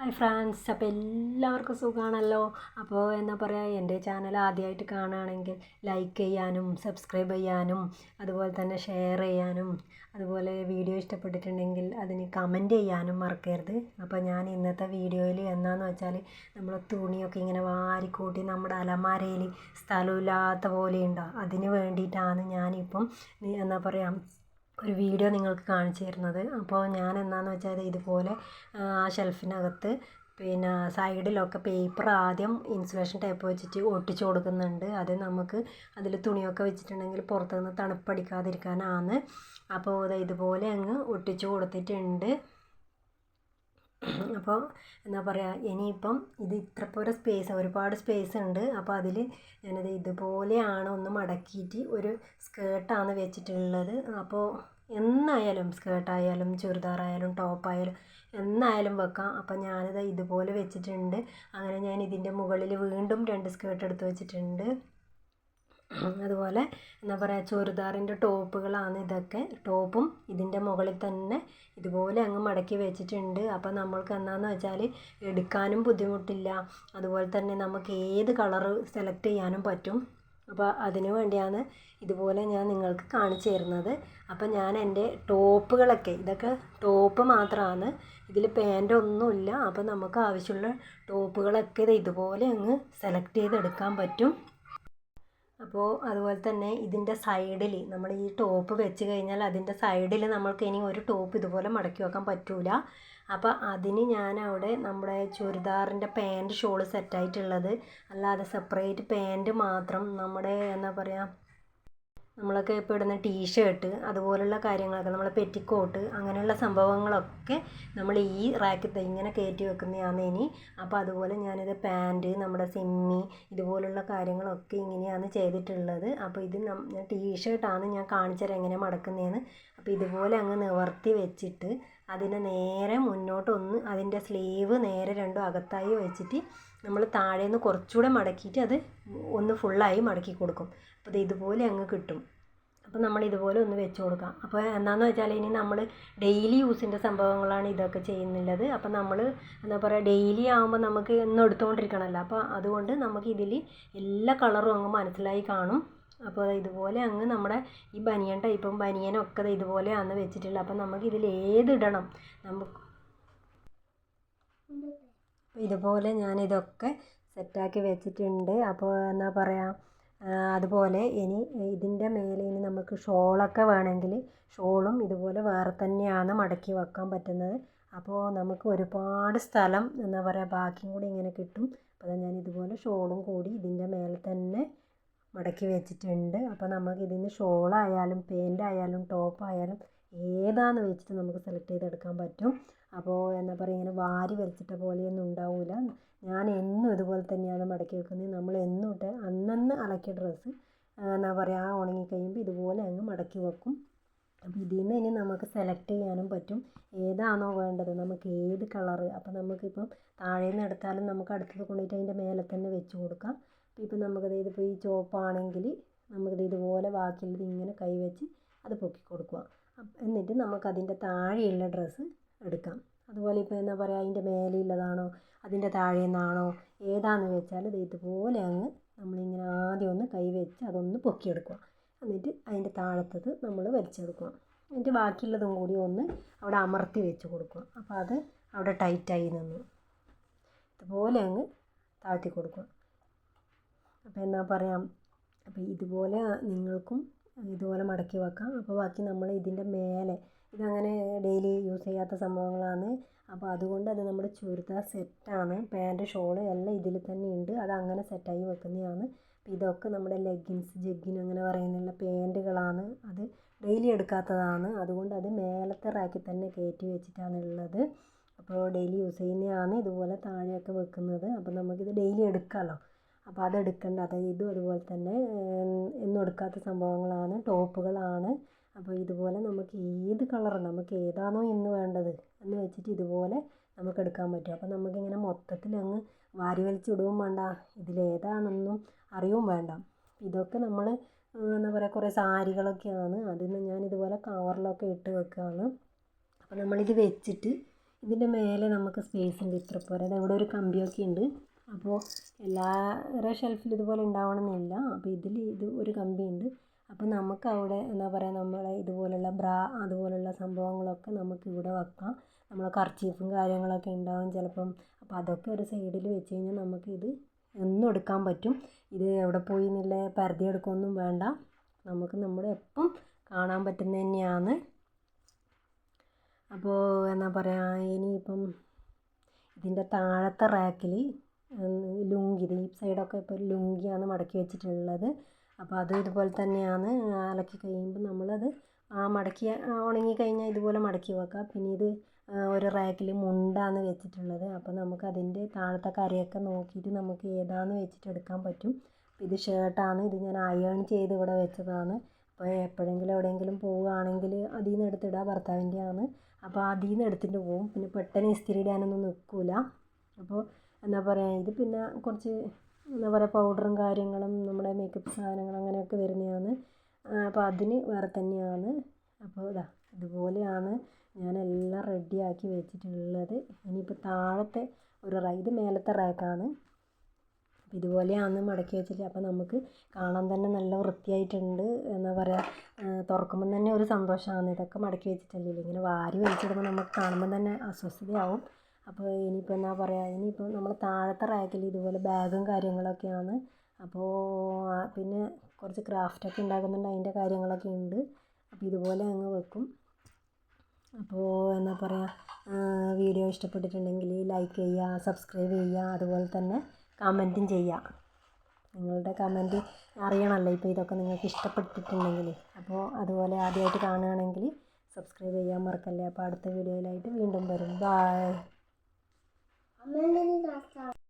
Hi France അപ്പോൾ എല്ലാവർക്കും സുഖമാണല്ലോ. അപ്പോൾ എന്നാ പറയുക എന്റെ ചാനൽ ആദ്യമായിട്ട് കാണുകയാണെങ്കിൽ ലൈക്ക് ചെയ്യാനും സബ്സ്ക്രൈബ് ചെയ്യാനും അതുപോലെ തന്നെ ഷെയർ ചെയ്യാനും അതുപോലെ വീഡിയോ ഇഷ്ടപ്പെട്ടിട്ടുണ്ടെങ്കിൽ അതിന് കമന്റ് ചെയ്യാനും മറക്കരുത്. അപ്പോൾ ഞാൻ ഇന്നത്തെ വീഡിയോയിൽ എന്താണെന്ന് വെച്ചാൽ നമ്മൾ തുണിയൊക്കെ ഇങ്ങനെ വാരിക്കൂട്ടി നമ്മുടെ അലമാരയിൽ സ്ഥലമില്ലാത്ത പോലെ ഉണ്ടാവും അതിന് വേണ്ടിയിട്ടാണ് ഞാനിപ്പം എന്താ പറയുക ഒരു വീഡിയോ നിങ്ങൾക്ക് കാണിച്ചു തരുന്നത്. അപ്പോൾ ഞാൻ എന്താണെന്ന് വെച്ചാൽ ഇതുപോലെ ആ ഷെൽഫിനകത്ത് പിന്നെ സൈഡിലൊക്കെ പേപ്പർ ആദ്യം ഇൻസുലേഷൻ ടൈപ്പ് വെച്ചിട്ട് ഒട്ടിച്ചു കൊടുക്കുന്നുണ്ട്. അത് നമുക്ക് അതിൽ തുണിയൊക്കെ വെച്ചിട്ടുണ്ടെങ്കിൽ പുറത്തുനിന്ന് തണുപ്പടിക്കാതിരിക്കാനാണ് അപ്പോൾ ഇതുപോലെ അങ്ങ് ഒട്ടിച്ചു കൊടുത്തിട്ടുണ്ട്. അപ്പോൾ എന്താ പറയുക ഇനിയിപ്പം ഇത് ഇത്ര സ്പേസ് ഒരുപാട് സ്പേസ് ഉണ്ട്. അപ്പോൾ അതിൽ ഞാനത് ഇതുപോലെയാണ് ഒന്ന് മടക്കിയിട്ട് ഒരു സ്കേർട്ടാണ് വെച്ചിട്ടുള്ളത്. അപ്പോൾ എന്നായാലും സ്കേർട്ടായാലും ചുരിദാറായാലും ടോപ്പായാലും എന്നായാലും വെക്കാം. അപ്പം ഞാനിത് ഇതുപോലെ വെച്ചിട്ടുണ്ട്. അങ്ങനെ ഞാൻ ഇതിന്റെ മുകളിൽ വീണ്ടും രണ്ട് സ്കേർട്ട് എടുത്ത് വെച്ചിട്ടുണ്ട്. അതുപോലെ എന്താ പറയുക ചുരിദാറിന്റെ ടോപ്പുകളാണ് ഇതൊക്കെ. ടോപ്പും ഇതിന്റെ മുകളിൽ തന്നെ ഇതുപോലെ അങ്ങ് മടക്കി വെച്ചിട്ടുണ്ട്. അപ്പോൾ നമ്മൾക്ക് എന്താണെന്ന് വെച്ചാൽ എടുക്കാനും ബുദ്ധിമുട്ടില്ല. അതുപോലെ തന്നെ നമുക്ക് ഏത് കളറ് സെലക്ട് ചെയ്യാനും പറ്റും. അപ്പോൾ അതിനു വേണ്ടിയാണ് ഇതുപോലെ ഞാൻ നിങ്ങൾക്ക് കാണിച്ചു തരുന്നത്. അപ്പോൾ ഞാൻ എന്റെ ടോപ്പുകളൊക്കെ ഇതൊക്കെ ടോപ്പ് മാത്രമാണ് ഇതിൽ പാന്റ് ഒന്നുമില്ല. അപ്പോൾ നമുക്ക് ആവശ്യമുള്ള ടോപ്പുകളൊക്കെ ഇത് ഇതുപോലെ അങ്ങ് സെലക്ട് ചെയ്തെടുക്കാൻ പറ്റും. അപ്പോൾ അതുപോലെ തന്നെ ഇതിന്റെ സൈഡിൽ നമ്മൾ ഈ ടോപ്പ് വെച്ച് കഴിഞ്ഞാൽ അതിന്റെ സൈഡിൽ നമ്മൾക്ക് ഇനി ഒരു ടോപ്പ് ഇതുപോലെ മടക്കി വെക്കാൻ പറ്റൂല. അപ്പോൾ അതിന് ഞാൻ അവിടെ നമ്മുടെ ചുരിദാറിന്റെ പാന്റ് ഷോൾ സെറ്റായിട്ടുള്ളത് അല്ലാതെ സെപ്പറേറ്റ് പാന്റ് മാത്രം നമ്മുടെ എന്താ പറയുക നമ്മളൊക്കെ ഇപ്പോൾ ഇടുന്ന ടീഷർട്ട് അതുപോലുള്ള കാര്യങ്ങളൊക്കെ നമ്മളെ പെറ്റിക്കോട്ട് അങ്ങനെയുള്ള സംഭവങ്ങളൊക്കെ നമ്മൾ ഈ റാക്കിൽ ഇങ്ങനെ കയറ്റി വെക്കുന്നതാണ് ഇനി. അപ്പോൾ അതുപോലെ ഞാനിത് പാന്റ് നമ്മുടെ സിമ്മി ഇതുപോലുള്ള കാര്യങ്ങളൊക്കെ ഇങ്ങനെയാണ് ചെയ്തിട്ടുള്ളത്. അപ്പോൾ ഇത് ടീഷർട്ടാണ് ഞാൻ കാണിച്ചത് എങ്ങനെ മടക്കുന്നതെന്ന് അപ്പോൾ ഇതുപോലെ അങ്ങ് നിവർത്തി വെച്ചിട്ട് അതിനെ നേരെ മുന്നോട്ട് ഒന്ന് അതിന്റെ സ്ലീവ് നേരെ രണ്ടും അകത്തായി വെച്ചിട്ട് നമ്മൾ താഴേന്ന് കുറച്ചുകൂടെ മടക്കിയിട്ട് അത് ഒന്ന് ഫുള്ളായി മടക്കി കൊടുക്കും. അപ്പോൾ ഇത് ഇതുപോലെ അങ്ങ് കിട്ടും. അപ്പോൾ നമ്മൾ ഇതുപോലെ ഒന്ന് വെച്ച് കൊടുക്കാം. അപ്പോൾ എന്താണെന്ന് വെച്ചാൽ ഇനി നമ്മൾ ഡെയിലി യൂസിന്റെ സംഭവങ്ങളാണ് ഇതൊക്കെ ചെയ്യുന്നുള്ളത്. അപ്പോൾ നമ്മൾ എന്താ പറയുക ഡെയിലി ആകുമ്പോൾ നമുക്ക് എന്നും എടുത്തുകൊണ്ടിരിക്കണമല്ലോ. അപ്പോൾ അതുകൊണ്ട് നമുക്ക് ഇതിൽ എല്ലാ കളറും അങ്ങ് മനസ്സിലായി കാണും. അപ്പോൾ ഇതുപോലെ അങ്ങ് നമ്മുടെ ഈ ബനിയൻ ടൈപ്പും ബനിയനും ഒക്കെ ഇതുപോലെ ഇതുപോലെയാണ് വെച്ചിട്ടുള്ളത്. അപ്പം നമുക്ക് ഇതിൽ ഏതിടണം നമുക്ക് ഇതുപോലെ ഞാൻ ഞാനിതൊക്കെ സെറ്റാക്കി വെച്ചിട്ടുണ്ട്. അപ്പോൾ എന്നാ പറയുക അതുപോലെ ഇനി ഇതിന്റെ മേലെ ഇനി നമുക്ക് ഷോളൊക്കെ വേണമെങ്കിൽ ഷോളും ഇതുപോലെ വേറെ തന്നെയാണ് മടക്കി വെക്കാൻ പറ്റുന്നത്. അപ്പോൾ നമുക്ക് ഒരുപാട് സ്ഥലം എന്താ പറയുക ബാക്കിയും കൂടി ഇങ്ങനെ കിട്ടും. അപ്പോൾ ഞാൻ ഇതുപോലെ ഷോളും കൂടി ഇതിന്റെ മേലെ മടക്കി വെച്ചിട്ടുണ്ട്. അപ്പോൾ നമുക്ക് ഇതിന് ഷോളായാലും പാന്റായാലും ടോപ്പായാലും ഏതാണെന്ന് വെച്ചിട്ട് നമുക്ക് സെലക്ട് ചെയ്തെടുക്കാൻ പറ്റും. അപ്പോൾ എന്താ പറയുക ഇങ്ങനെ വാരി വലിച്ചിട്ട പോലെയൊന്നും ഉണ്ടാവില്ല ഞാൻ എന്നും ഇതുപോലെ തന്നെയാണ് മടക്കി വെക്കുന്നത്. നമ്മൾ എന്നും അന്നന്ന് അലക്കിയ ഡ്രസ്സ് എന്താ പറയുക ആ ഉണങ്ങി കഴിയുമ്പോൾ ഇതുപോലെ അങ്ങ് മടക്കി വെക്കും. അപ്പോൾ ഇതിൽ നിന്ന് ഇനി നമുക്ക് സെലക്ട് ചെയ്യാനും പറ്റും. ഏതാണോ വേണ്ടത് നമുക്ക് ഏത് കളറ് അപ്പോൾ നമുക്കിപ്പം താഴേന്ന് എടുത്താലും നമുക്ക് അടുത്തത് കൊണ്ടുപോയിട്ട് അതിന്റെ മേലെ തന്നെ വെച്ച് കൊടുക്കാം. ഇപ്പം നമുക്കത് ഇതിപ്പോൾ ഈ ചുവപ്പാണെങ്കിൽ നമുക്കത് ഇതുപോലെ ബാക്കിയുള്ളത് ഇങ്ങനെ കൈ വെച്ച് അത് പൊക്കി കൊടുക്കുക. എന്നിട്ട് നമുക്കതിന്റെ താഴെയുള്ള ഡ്രസ്സ് എടുക്കാം. അതുപോലെ ഇപ്പോൾ എന്താ പറയുക അതിന്റെ മേലെയുള്ളതാണോ അതിന്റെ താഴെ നിന്നാണോ ഏതാണെന്ന് വെച്ചാൽ ഇത് ഇതുപോലെ അങ്ങ് നമ്മളിങ്ങനെ ആദ്യം ഒന്ന് കൈ വെച്ച് അതൊന്ന് പൊക്കിയെടുക്കുക എന്നിട്ട് അതിന്റെ താഴത്തത് നമ്മൾ വലിച്ചെടുക്കുക. എന്നിട്ട് ബാക്കിയുള്ളതും കൂടി ഒന്ന് അവിടെ അമർത്തി വെച്ച് കൊടുക്കുക. അപ്പോൾ അത് അവിടെ ടൈറ്റായി നിന്നു. ഇതുപോലെ അങ്ങ് താഴ്ത്തി കൊടുക്കുക. അപ്പോൾ എന്നാ പറയാം. അപ്പോൾ ഇതുപോലെ നിങ്ങൾക്കും ഇതുപോലെ മടക്കി വെക്കാം. അപ്പോൾ ബാക്കി നമ്മൾ ഇതിന്റെ മേലെ ഇതങ്ങനെ ഡെയിലി യൂസ് ചെയ്യാത്ത സംഭവങ്ങളാണ്. അപ്പോൾ അതുകൊണ്ട് അത് നമ്മുടെ ചുരിദാർ സെറ്റാണ് പാന്റ് ഷോൾ എല്ലാം ഇതിൽ തന്നെ ഉണ്ട്. അത് അങ്ങനെ സെറ്റായി വെക്കുന്നതാണ്. ഇതൊക്കെ നമ്മുടെ ലെഗിൻസ് ജഗ്ഗിൻ അങ്ങനെ പറയുന്നുള്ള പാന്റുകളാണ് അത് ഡെയിലി എടുക്കാത്തതാണ്. അതുകൊണ്ട് അത് മേലത്തെ റാക്കിൽ തന്നെ കയറ്റി വെച്ചിട്ടാണ് ഉള്ളത് അപ്പോൾ ഡെയിലി യൂസ് ചെയ്യുന്നതാണ് ഇതുപോലെ താഴെയൊക്കെ വെക്കുന്നത്. അപ്പോൾ നമുക്കിത് ഡെയിലി എടുക്കാമല്ലോ അപ്പോൾ അത് എടുക്കേണ്ട അത് ഇതും അതുപോലെ തന്നെ എന്നും എടുക്കാത്ത സംഭവങ്ങളാണ് ടോപ്പുകളാണ്. അപ്പോൾ ഇതുപോലെ നമുക്ക് ഏത് കളർ നമുക്ക് ഏതാണോ ഇന്ന് വേണ്ടത് എന്ന് വെച്ചിട്ട് ഇതുപോലെ നമുക്ക് എടുക്കാൻ പറ്റും. അപ്പോൾ നമുക്കിങ്ങനെ മൊത്തത്തിൽ അങ്ങ് വാരി വലിച്ചിടുകയും വേണ്ട. ഇതിലേതാണെന്നും അറിയുകയും വേണ്ട. ഇതൊക്കെ നമ്മൾ എന്താ പറയുക കുറേ സാരികളൊക്കെയാണ്. അതിന് ഞാൻ ഇതുപോലെ കവറിലൊക്കെ ഇട്ട് വെക്കുകയാണ്. അപ്പോൾ നമ്മളിത് വെച്ചിട്ട് ഇതിന്റെ മേലെ നമുക്ക് സ്പേസ് ഉണ്ട് ഇത്ര പോരെ അത് ഇവിടെ ഒരു കമ്പിയൊക്കെ ഉണ്ട്. അപ്പോൾ എല്ലാവരുടെ ഷെൽഫിൽ ഇതുപോലെ ഉണ്ടാവണമെന്നില്ല. അപ്പോൾ ഇതിൽ ഇത് ഒരു കമ്പിയുണ്ട്. അപ്പോൾ നമുക്ക് അവിടെ എന്താ പറയുക നമ്മളെ ഇതുപോലെയുള്ള ബ്രാ അതുപോലെയുള്ള സംഭവങ്ങളൊക്കെ നമുക്ക് ഇവിടെ വെക്കാം. നമ്മളെ കർച്ചീഫും കാര്യങ്ങളൊക്കെ ഉണ്ടാവും ചിലപ്പം. അപ്പോൾ അതൊക്കെ ഒരു സൈഡിൽ വെച്ച് കഴിഞ്ഞാൽ നമുക്ക് ഇത് എന്നും എടുക്കാൻ പറ്റും. ഇത് എവിടെ പോയി എന്നുള്ള പരിധി എടുക്കൊന്നും വേണ്ട. നമുക്ക് നമ്മുടെ എപ്പം കാണാൻ പറ്റുന്ന തന്നെയാണ്. അപ്പോൾ എന്താ പറയുക ഇനിയിപ്പം ഇതിന്റെ താഴത്തെ റാക്കിൽ ലുങ്കി ഈ സൈഡൊക്കെ ഇപ്പോൾ ലുങ്കിയാണ് മടക്കി വെച്ചിട്ടുള്ളത്. അപ്പോൾ അത് ഇതുപോലെ തന്നെയാണ് അലക്കി കഴിയുമ്പോൾ നമ്മളത് ആ മടക്കി ഉണങ്ങി കഴിഞ്ഞാൽ ഇതുപോലെ മടക്കി വെക്കാം. പിന്നെ ഇത് ഒരു റാക്കിൽ മുണ്ടാണ് വെച്ചിട്ടുള്ളത്. അപ്പോൾ നമുക്ക് അതിന്റെ താഴത്തെ കരയൊക്കെ നോക്കിയിട്ട് നമുക്ക് ഏതാണെന്ന് വെച്ചിട്ട് എടുക്കാൻ പറ്റും. ഇത് ഷർട്ടാണ് ഇത് ഞാൻ അയേൺ ചെയ്ത് ഇവിടെ വെച്ചതാണ്. അപ്പോൾ എപ്പോഴെങ്കിലും എവിടെയെങ്കിലും പോവുകയാണെങ്കിൽ അതിൽ നിന്ന് എടുത്തിടുക ഭർത്താവിന്റെയാണ് അപ്പോൾ അതിൽ നിന്ന് എടുത്തിട്ട് പോകും പിന്നെ പെട്ടെന്ന് ഇസ്തിരി ഇടാനൊന്നും നിൽക്കില്ല അപ്പോൾ എന്താ പറയുക ഇത് പിന്നെ കുറച്ച് എന്താ പറയുക പൗഡറും കാര്യങ്ങളും നമ്മുടെ മേക്കപ്പ് സാധനങ്ങൾ അങ്ങനെയൊക്കെ വരുന്നതാണ്. അപ്പോൾ അതിന് വേറെ തന്നെയാണ്. അപ്പോൾ ഇതാ ഇതുപോലെയാണ് ഞാനെല്ലാം റെഡിയാക്കി വെച്ചിട്ടുള്ളത്. ഇനിയിപ്പോൾ താഴത്തെ ഒരു റേ ഇത് മേലത്തെ റാക്കാണ് ഇതുപോലെയാണ് മടക്കി വെച്ചിട്ട് അപ്പോൾ നമുക്ക് കാണാൻ തന്നെ നല്ല വൃത്തിയായിട്ടുണ്ട്. എന്താ പറയുക തുറക്കുമ്പം തന്നെ ഒരു സന്തോഷമാണ്. ഇതൊക്കെ മടക്കി വെച്ചിട്ടല്ലേ ഇങ്ങനെ വാരി വലിച്ചിടുമ്പോൾ നമുക്ക് കാണുമ്പോൾ തന്നെ അസ്വസ്ഥതയാവും. അപ്പോൾ ഇനിയിപ്പോൾ എന്നാ പറയുക ഇനിയിപ്പോൾ നമ്മൾ താഴത്തെ റാക്കിൽ ഇതുപോലെ ബാഗും കാര്യങ്ങളൊക്കെയാണ്. അപ്പോൾ പിന്നെ കുറച്ച് ക്രാഫ്റ്റൊക്കെ ഉണ്ടാക്കുന്നുണ്ട് അതിന്റെ കാര്യങ്ങളൊക്കെ ഉണ്ട്. അപ്പോൾ ഇതുപോലെ അങ്ങ് വെക്കും. അപ്പോൾ എന്നാ പറയുക വീഡിയോ ഇഷ്ടപ്പെട്ടിട്ടുണ്ടെങ്കിൽ ലൈക്ക് ചെയ്യുക സബ്സ്ക്രൈബ് ചെയ്യുക അതുപോലെ തന്നെ കമന്റും ചെയ്യുക. നിങ്ങളുടെ കമന്റ് അറിയണമല്ലോ ഇപ്പോൾ ഇതൊക്കെ നിങ്ങൾക്ക് ഇഷ്ടപ്പെട്ടിട്ടുണ്ടെങ്കിൽ അപ്പോൾ അതുപോലെ ആദ്യമായിട്ട് കാണുകയാണെങ്കിൽ സബ്സ്ക്രൈബ് ചെയ്യാൻ മറക്കല്ലേ. അപ്പോൾ അടുത്ത വീഡിയോയിലായിട്ട് വീണ്ടും വരും. ബൈ ごめんね、り。